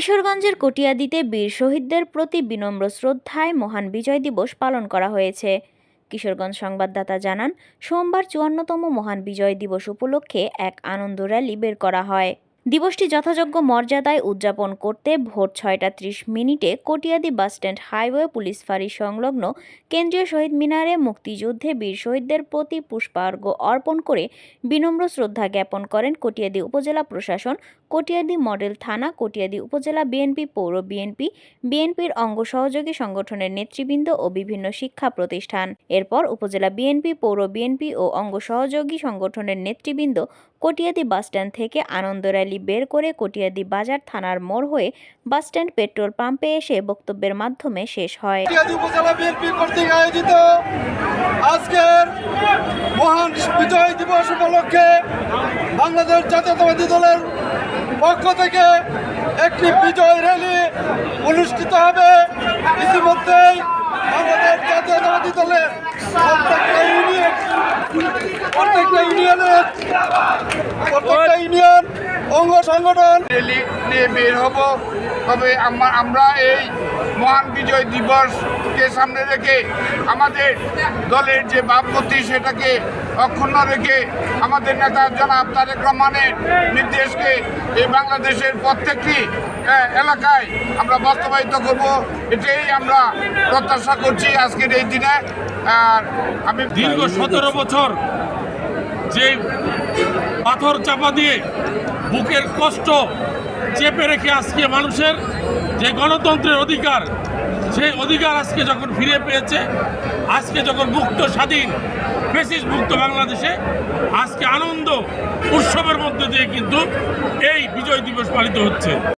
কিশোরগঞ্জের কটিয়াদিতে বীর শহীদদের প্রতি বিনম্র শ্রদ্ধায় মহান বিজয় দিবস পালন করা হয়েছে। কিশোরগঞ্জ সংবাদদাতা জানান, সোমবার চুয়ান্নতম মহান বিজয় দিবস উপলক্ষে এক আনন্দ র্যালি বের করা হয়। দিবসটি যথাযোগ্য মর্যাদায় উদযাপন করতে ভোর ছয়টা ত্রিশ মিনিটে কটিয়াদি বাসস্ট্যান্ড হাইওয়ে পুলিশ ফাঁড়ি সংলগ্ন কেন্দ্রীয় শহীদ মিনারে মুক্তিযুদ্ধে বীর শহীদদের প্রতি পুষ্পার্ঘ্য অর্পণ করে বিনম্র শ্রদ্ধা জ্ঞাপন করেন কটিয়াদি উপজেলা প্রশাসন, কটিয়াদি মডেল থানা, কটিয়াদি উপজেলা বিএনপি, পৌর বিএনপি, বিএনপির অঙ্গ সহযোগী সংগঠনের নেতৃবৃন্দ ও বিভিন্ন শিক্ষা প্রতিষ্ঠান। এরপর উপজেলা বিএনপি, পৌর বিএনপি ও অঙ্গ সহযোগী সংগঠনের নেতৃবৃন্দ কটিয়াদি বাসস্ট্যান্ড থেকে আনন্দ র্যালি বের করে কটিয়াদি বাজার থানার মোড় হয়ে বাসস্ট্যান্ড পেট্রোল পাম্পে এসে বক্তব্যের মাধ্যমে শেষ হয়। আয়োজিত আজকের মহান বিজয় দিবস উপলক্ষে বাংলাদেশ জাতীয়তাবাদী দলের পক্ষ থেকে একটি বিজয় র্যালি অনুষ্ঠিত হবে। ইতিমধ্যেই বাংলাদেশ জাতীয়তাবাদী দলের প্রত্যেকটা ইউনিয়ন, প্রত্যেকটা ইউনিয়নের, প্রত্যেকটা ইউনিয়ন অঙ্গ সংগঠন। র্যালি নিয়ে বের হব। তবে আমরা আমরা এই মহান বিজয় দিবসকে সামনে রেখে আমাদের দলের যে ভাবমূর্তি সেটাকে অক্ষুণ্ণ রেখে আমাদের নেতা জনাব তারেক রহমানের নির্দেশকে এই বাংলাদেশের প্রত্যেকটি এলাকায় আমরা বাস্তবায়িত করব। এটাই আমরা প্রত্যাশা করছি আজকের এই দিনে। আর আমি দীর্ঘ সতেরো বছর যে পাথর চাপা দিয়ে বুকের কষ্ট চেপে রেখে আজকে মানুষের যে গণতন্ত্রের অধিকার, সেই অধিকার আজকে যখন ফিরে পেয়েছে, আজকে যখন মুক্ত, স্বাধীন বেসিস মুক্ত বাংলাদেশে, আজকে আনন্দ, উৎসবের মধ্যে দিয়ে কিন্তু এই বিজয় দিবস পালিত হচ্ছে।